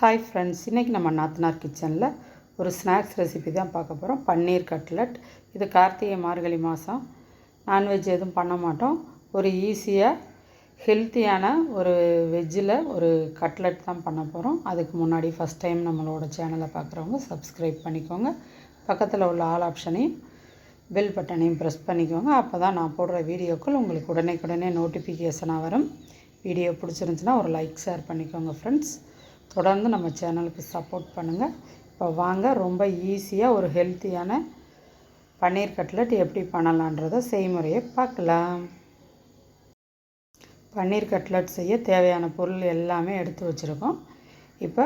Hi friends இன்றைக்கி நம்ம நாத்தனார் கிச்சனில் ஒரு ஸ்நாக்ஸ் ரெசிபி தான் பார்க்க போகிறோம் பன்னீர் கட்லட் இது கார்த்திகை மார்கழி மாதம் நான்வெஜ் எதுவும் பண்ண மாட்டோம். ஒரு ஈஸியாக ஹெல்த்தியான ஒரு வெஜ்ஜில் ஒரு கட்லட் தான் பண்ண போகிறோம் அதுக்கு முன்னாடி ஃபஸ்ட் டைம் நம்மளோட சேனலை பார்க்குறவங்க சப்ஸ்கிரைப் பண்ணிக்கோங்க. பக்கத்தில் உள்ள ஆல் ஆப்ஷனையும் பெல் பட்டனையும் ப்ரெஸ் பண்ணிக்கோங்க. அப்போ தான் நான் போடுற வீடியோக்கள் உங்களுக்கு உடனே உடனே நோட்டிஃபிகேஷனாக வரும். வீடியோ பிடிச்சிருந்துச்சுன்னா ஒரு லைக் ஷேர் பண்ணிக்கோங்க ஃப்ரெண்ட்ஸ் தொடர்ந்து நம்ம சேனலுக்கு சப்போர்ட் பண்ணுங்கள் இப்போ வாங்க ரொம்ப ஈஸியாக ஒரு ஹெல்த்தியான பன்னீர் கட்லட் எப்படி பண்ணலான்றத செய்முறையை பார்க்கலாம். பன்னீர் கட்லட் செய்ய தேவையான பொருள் எல்லாமே எடுத்து வச்சுருக்கோம். இப்போ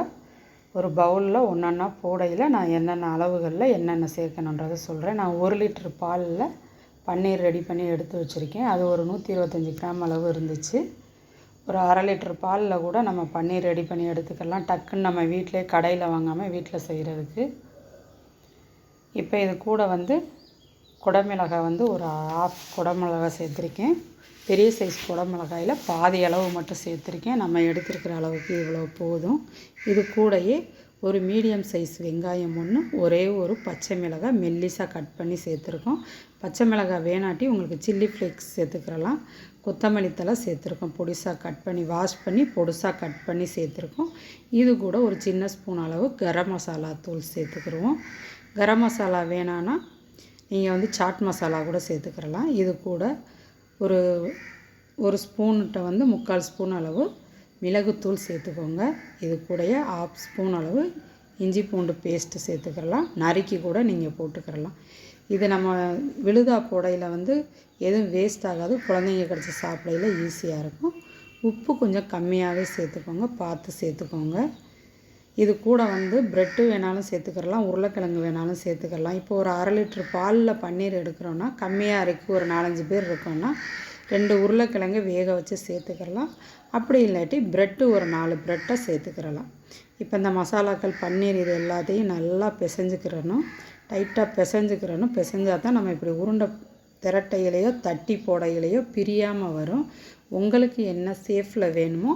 ஒரு பவுலில் ஒன்றா போடையில் நான் என்னென்ன அளவுகளில் என்னென்ன சேர்க்கணுன்றதை சொல்கிறேன் நான் ஒரு லிட்டர் பாலில் பன்னீர் ரெடி பண்ணி எடுத்து வச்சுருக்கேன். அது ஒரு நூற்றி இருபத்தஞ்சி கிராம் அளவு இருந்துச்சு. ஒரு அரை லிட்டர் பாலில் கூட நம்ம பன்னீர் ரெடி பண்ணி எடுத்துக்கலாம். டக்குன்னு நம்ம வீட்டிலே கடையில் வாங்காமல் வீட்டில் செய்கிறதுக்கு இப்போ இது கூட வந்து குடமிளகாய் வந்து ஒரு ஆஃப் குடமிளகாய் சேர்த்துருக்கேன். பெரிய சைஸ் குடமிளகாயில் பாதி அளவு மட்டும் சேர்த்துருக்கேன். நம்ம எடுத்துருக்கிற அளவுக்கு இவ்வளோ போதும். இது கூடயே ஒரு மீடியம் சைஸ் வெங்காயம் ஒன்று ஒரே ஒரு பச்சை மிளகாய் மெல்லிசாக கட் பண்ணி சேர்த்துருக்கோம். பச்சை மிளகாய் வேணாட்டி உங்களுக்கு சில்லி ஃப்ளேக்ஸ் சேர்த்துக்கிறலாம் கொத்தமல்லி தலை சேர்த்துருக்கோம். பொடிசாக கட் பண்ணி வாஷ் பண்ணி பொடிசாக கட் பண்ணி சேர்த்துருக்கோம். இது கூட ஒரு சின்ன ஸ்பூன் அளவு கரம் மசாலா தூள் சேர்த்துக்கிடுவோம். கரம் மசாலா வேணான்னா நீங்கள் வந்து சாட் மசாலா கூட சேர்த்துக்கிறலாம் இது கூட ஒரு ஒரு ஸ்பூன்கிட்ட வந்து முக்கால் ஸ்பூன் அளவு மிளகுத்தூள் சேர்த்துக்கோங்க. இது கூடயே ஆஃப் ஸ்பூன் அளவு இஞ்சி பூண்டு பேஸ்ட்டு சேர்த்துக்கிறலாம் நறுக்கி கூட நீங்கள் போட்டுக்கிறலாம் இது நம்ம விழுதா போடையில் வந்து எதுவும் வேஸ்ட் ஆகாது. குழந்தைங்க கிடச்சி சாப்பிடையில ஈஸியாக இருக்கும். உப்பு கொஞ்சம் கம்மியாகவே சேர்த்துக்கோங்க. பார்த்து சேர்த்துக்கோங்க. இது கூட வந்து ப்ரெட்டு வேணாலும் சேர்த்துக்கிறலாம் உருளைக்கிழங்கு வேணாலும் சேர்த்துக்கலாம். இப்போ ஒரு அரை லிட்ரு பாலில் பன்னீர் எடுக்கிறோன்னா கம்மியாக இருக்குது ஒரு நாலஞ்சு பேர் இருக்கோன்னா ரெண்டு உருளைக்கிழங்கு வேக வச்சு சேர்த்துக்கிறலாம். அப்படி இல்லாட்டி ப்ரெட்டு ஒரு நாலு ப்ரெட்டை சேர்த்துக்கிறலாம். இப்போ இந்த மசாலாக்கள் பன்னீர் இது எல்லாத்தையும் நல்லா பிசைஞ்சுக்கிறணும். டைட்டாக பிசைஞ்சுக்கிறணும். பிசைஞ்சால் தான் நம்ம இப்படி உருண்டை திரட்டையிலையோ தட்டி போடையிலையோ பிரியாமல் வரும். உங்களுக்கு என்ன சேஃபில் வேணுமோ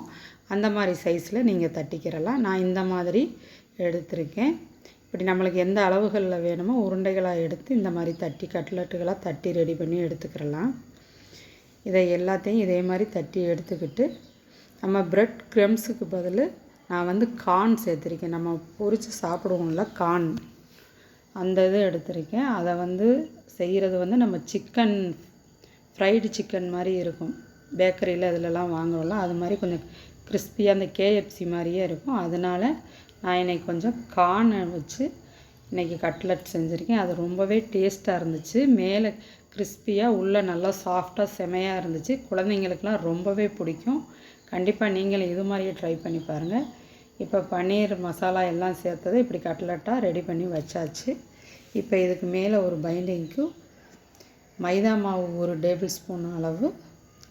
அந்த மாதிரி சைஸில் நீங்கள் தட்டிக்கிறலாம். நான் இந்த மாதிரி எடுத்திருக்கேன். இப்படி நம்மளுக்கு எந்த அளவுகளில் வேணுமோ உருண்டைகளாக எடுத்து இந்த மாதிரி தட்டி கட்லட்டுகளாக தட்டி ரெடி பண்ணி எடுத்துக்கிறலாம். இதை எல்லாத்தையும் இதே மாதிரி தட்டி எடுத்துக்கிட்டு நம்ம ப்ரெட் க்ரம்ஸுக்கு பதில் நான் வந்து கார்ன் சேர்த்துருக்கேன். நம்ம பொரித்து சாப்பிடுவோம்ல கார்ன் அந்த இது எடுத்திருக்கேன். அதை வந்து செய்கிறது வந்து நம்ம சிக்கன் ஃப்ரைடு சிக்கன் மாதிரி இருக்கும். பேக்கரியில் இதிலலாம் வாங்குறோம்ல அது மாதிரி கொஞ்சம் கிறிஸ்பியாக அந்த கேஎஃப்சி மாதிரியே இருக்கும். அதனால் நான் இன்றைக்கி கொஞ்சம் கார்னை வச்சு இன்றைக்கி கட்லட் செஞ்சுருக்கேன். அது ரொம்பவே டேஸ்ட்டாக இருந்துச்சு. மேலே கிறிஸ்பியாக உள்ளே நல்லா சாஃப்டாக செமையாக இருந்துச்சு. குழந்தைங்களுக்கெலாம் ரொம்பவே பிடிக்கும். கண்டிப்பாக நீங்களும் இது மாதிரியே ட்ரை பண்ணி பாருங்கள் இப்போ பன்னீர் மசாலா எல்லாம் சேர்த்தது இப்படி கட்லட்டாக ரெடி பண்ணி வச்சாச்சு. இப்போ இதுக்கு மேலே ஒரு பைண்டிங்க்கு மைதா மாவு ஒரு டேபிள் ஸ்பூன் அளவு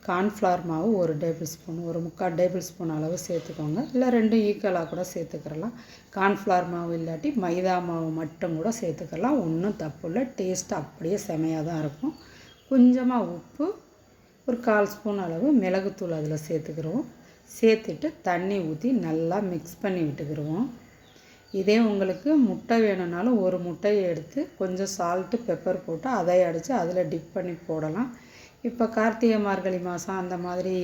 கார்ன்ஃப்ளவர் மாவு ஒரு டேபிள் ஸ்பூன் ஒரு முக்கால் டேபிள் ஸ்பூன் அளவு சேர்த்துக்கோங்க. இல்லை ரெண்டும் ஈக்குவலாக கூட சேர்த்துக்கிறலாம் கார்ன்ஃப்ளவர் மாவு இல்லாட்டி மைதா மாவு மட்டும் கூட சேர்த்துக்கலாம். ஒன்றும் தப்பு இல்லை. டேஸ்ட் அப்படியே செமையாக தான் இருக்கும். கொஞ்சமாக உப்பு ஒரு கால் ஸ்பூன் அளவு மிளகுத்தூள் அதில் சேர்த்துக்கிறோம் சேர்த்துட்டு தண்ணி ஊற்றி நல்லா மிக்ஸ் பண்ணி விட்டுக்கிடுவோம் இதே உங்களுக்கு முட்டை வேணும்னாலும் ஒரு முட்டையை எடுத்து கொஞ்சம் சால்ட்டு பெப்பர் போட்டு அதை அடித்து அதில் டிப் பண்ணி போடலாம். இப்போ கார்த்திகை மார்கழி மாதம் அந்த மாதிரி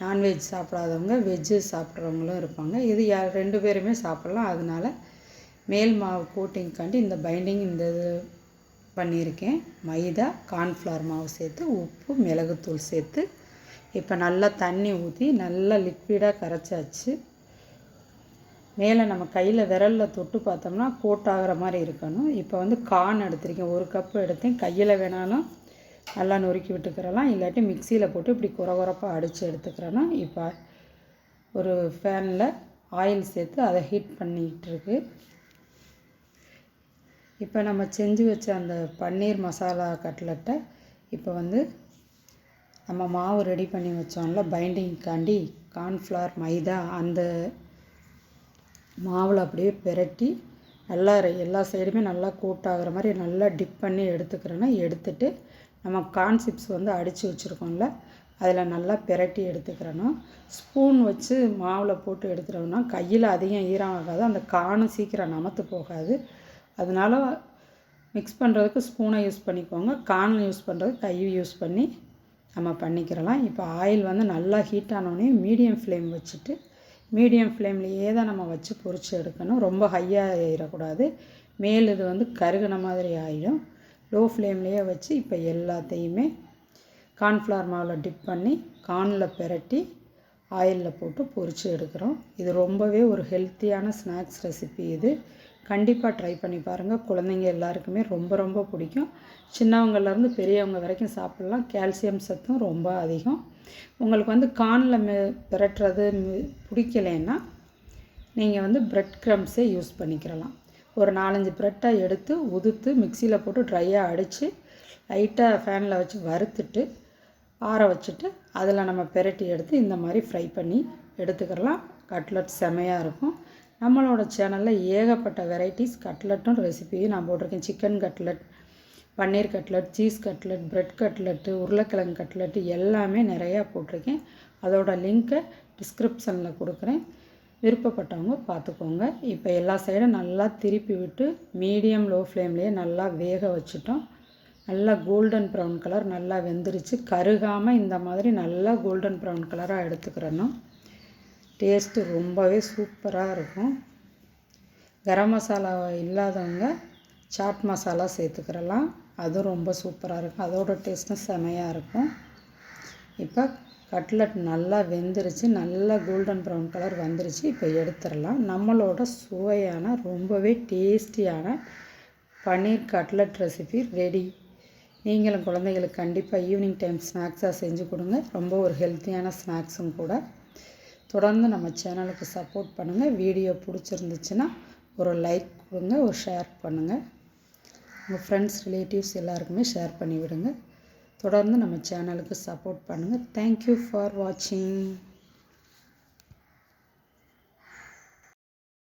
நான்வெஜ் சாப்பிடாதவங்க வெஜ்ஜு சாப்பிட்றவங்களும் இருப்பாங்க. இது யார் ரெண்டு பேருமே சாப்பிட்லாம். அதனால மேல் மாவு கோட்டிங்காண்டி இந்த பைண்டிங் இந்த இது பண்ணியிருக்கேன். மைதா கார்ன்ஃப்ளவர் மாவு சேர்த்து உப்பு மிளகுத்தூள் சேர்த்து இப்போ நல்லா தண்ணி ஊற்றி நல்லா லிக்விடாக கரைச்சாச்சு. மேலே நம்ம கையில் விரலில் தொட்டு பார்த்தோம்னா கோட் ஆகிற மாதிரி இருக்கணும். இப்போ வந்து கார்ன் எடுத்திருக்கேன். ஒரு கப்பு எடுத்தேன். கையில் வேணாலும் நல்லா நொறுக்கி விட்டுக்கிறலாம் இல்லாட்டி மிக்சியில் போட்டு இப்படி குறை குறப்பாக அடித்து எடுத்துக்கிறேன்னா இப்போ ஒரு ஃபேனில் ஆயில் சேர்த்து அதை ஹீட் பண்ணிகிட்ருக்கு இப்போ நம்ம செஞ்சு வச்ச அந்த பன்னீர் மசாலா கட்லெட்டை இப்போ வந்து நம்ம மாவு ரெடி பண்ணி வச்சோம்ல பைண்டிங்காண்டி கார்ன்ஃப்ளவர் மைதா அந்த மாவில் அப்படியே பிரட்டி நல்லா எல்லா சைடுமே நல்லா கூட்டாகிற மாதிரி நல்லா டிப் பண்ணி எடுத்துக்கிறேன்னா எடுத்துட்டு நம்ம கார்ன் சிப்ஸ் வந்து அடித்து வச்சுருக்கோம்ல அதில் நல்லா பிரட்டி எடுத்துக்கிறணும். ஸ்பூன் வச்சு மாவில் போட்டு எடுத்துட்டோம்னா கையில் அதிகம் ஈரம் ஆகாது அந்த காணும் சீக்கிரம் நமத்து போகாது. அதனால மிக்ஸ் பண்ணுறதுக்கு ஸ்பூனை யூஸ் பண்ணிக்கோங்க. கான் யூஸ் பண்ணுறதுக்கு கை யூஸ் பண்ணி நம்ம பண்ணிக்கிறலாம். இப்போ ஆயில் வந்து நல்லா ஹீட் ஆனோடனே மீடியம் ஃப்ளேம் வச்சுட்டு மீடியம் ஃப்ளேம்லேயே தான் நம்ம வச்சு பொறிச்சு எடுக்கணும். ரொம்ப ஹையாக ஏறக்கூடாது. மேல் இது வந்து கருகின மாதிரி ஆகிடும் லோ ஃப்ளேம்லேயே வச்சு இப்போ எல்லாத்தையுமே கார்ன்ஃப்ளவர் மாவில் டிப் பண்ணி கார்னில் பிரட்டி ஆயிலில் போட்டு பொரித்து எடுக்கிறோம். இது ரொம்பவே ஒரு ஹெல்த்தியான ஸ்நாக்ஸ் ரெசிபி இது. கண்டிப்பாக ட்ரை பண்ணி பாருங்கள். குழந்தைங்க எல்லாருக்குமே ரொம்ப ரொம்ப பிடிக்கும். சின்னவங்கள்லேருந்து பெரியவங்க வரைக்கும் சாப்பிட்லாம். கால்சியம் சத்தும் ரொம்ப அதிகம். உங்களுக்கு வந்து கார்னில் மெ பிரட்டுறது பிடிக்கலைன்னா நீங்கள் வந்து ப்ரெட் க்ரம்ஸே யூஸ் பண்ணிக்கிறலாம். ஒரு நாலஞ்சு ப்ரெட்டை எடுத்து உதுத்து மிக்சியில் போட்டு ட்ரையாக அடித்து லைட்டாக ஃபேனில் வச்சு வறுத்துட்டு ஆற வச்சுட்டு அதில் நம்ம பெரட்டி எடுத்து இந்த மாதிரி ஃப்ரை பண்ணி எடுத்துக்கிறலாம் கட்லட் செமையாக இருக்கும். நம்மளோட சேனலில் ஏகப்பட்ட வெரைட்டிஸ் கட்லட்டும் ரெசிபியும் நான் போட்டிருக்கேன். Chicken cutlet paneer cutlet cheese cutlet bread cutlet உருளைக்கிழங்கு கட்லட்டு எல்லாமே நிறையா போட்டிருக்கேன். அதோட லிங்க்கை டிஸ்கிரிப்ஷனில் கொடுக்குறேன். விருப்பப்பட்டவங்க பார்த்துக்கோங்க. இப்போ எல்லா சைடும் நல்லா திருப்பி விட்டு மீடியம் லோ ஃப்ளேம்லேயே நல்லா வேக வச்சுட்டோம். நல்லா கோல்டன் ப்ரௌன் கலர் நல்லா வெந்துருச்சு. கருகாமல் இந்த மாதிரி நல்லா கோல்டன் ப்ரௌன் கலராக எடுத்துக்கிறணும் டேஸ்ட்டு ரொம்பவே சூப்பராக இருக்கும். கரம் மசாலா இல்லாதவங்க சாட் மசாலா சேர்த்துக்கிறலாம். அதுவும் ரொம்ப சூப்பராக இருக்கும். அதோட டேஸ்ட்டும் செமையாக இருக்கும். இப்போ கட்லட் நல்லா வெந்துருச்சு. நல்லா கோல்டன் ப்ரௌன் கலர் வந்துருச்சு. இப்போ எடுத்துடலாம். நம்மளோட சுவையான ரொம்பவே டேஸ்டியான பன்னீர் கட்லட் ரெசிபி ரெடி. நீங்களும் குழந்தைகளுக்கு கண்டிப்பாக ஈவினிங் டைம் ஸ்நாக்ஸாக செஞ்சு கொடுங்க. ரொம்ப ஒரு ஹெல்த்தியான ஸ்நாக்ஸும் கூட. தொடர்ந்து நம்ம சேனலுக்கு சப்போர்ட் பண்ணுங்கள் வீடியோ பிடிச்சிருந்துச்சுன்னா ஒரு லைக் கொடுங்க ஒரு ஷேர் பண்ணுங்கள் உங்கள் ஃப்ரெண்ட்ஸ் ரிலேட்டிவ்ஸ் எல்லாருக்குமே ஷேர் பண்ணிவிடுங்க தொடர்ந்து நம்ம சேனலுக்கு சப்போர்ட் பண்ணுங்கள் தேங்க்யூ ஃபார் வாட்சிங்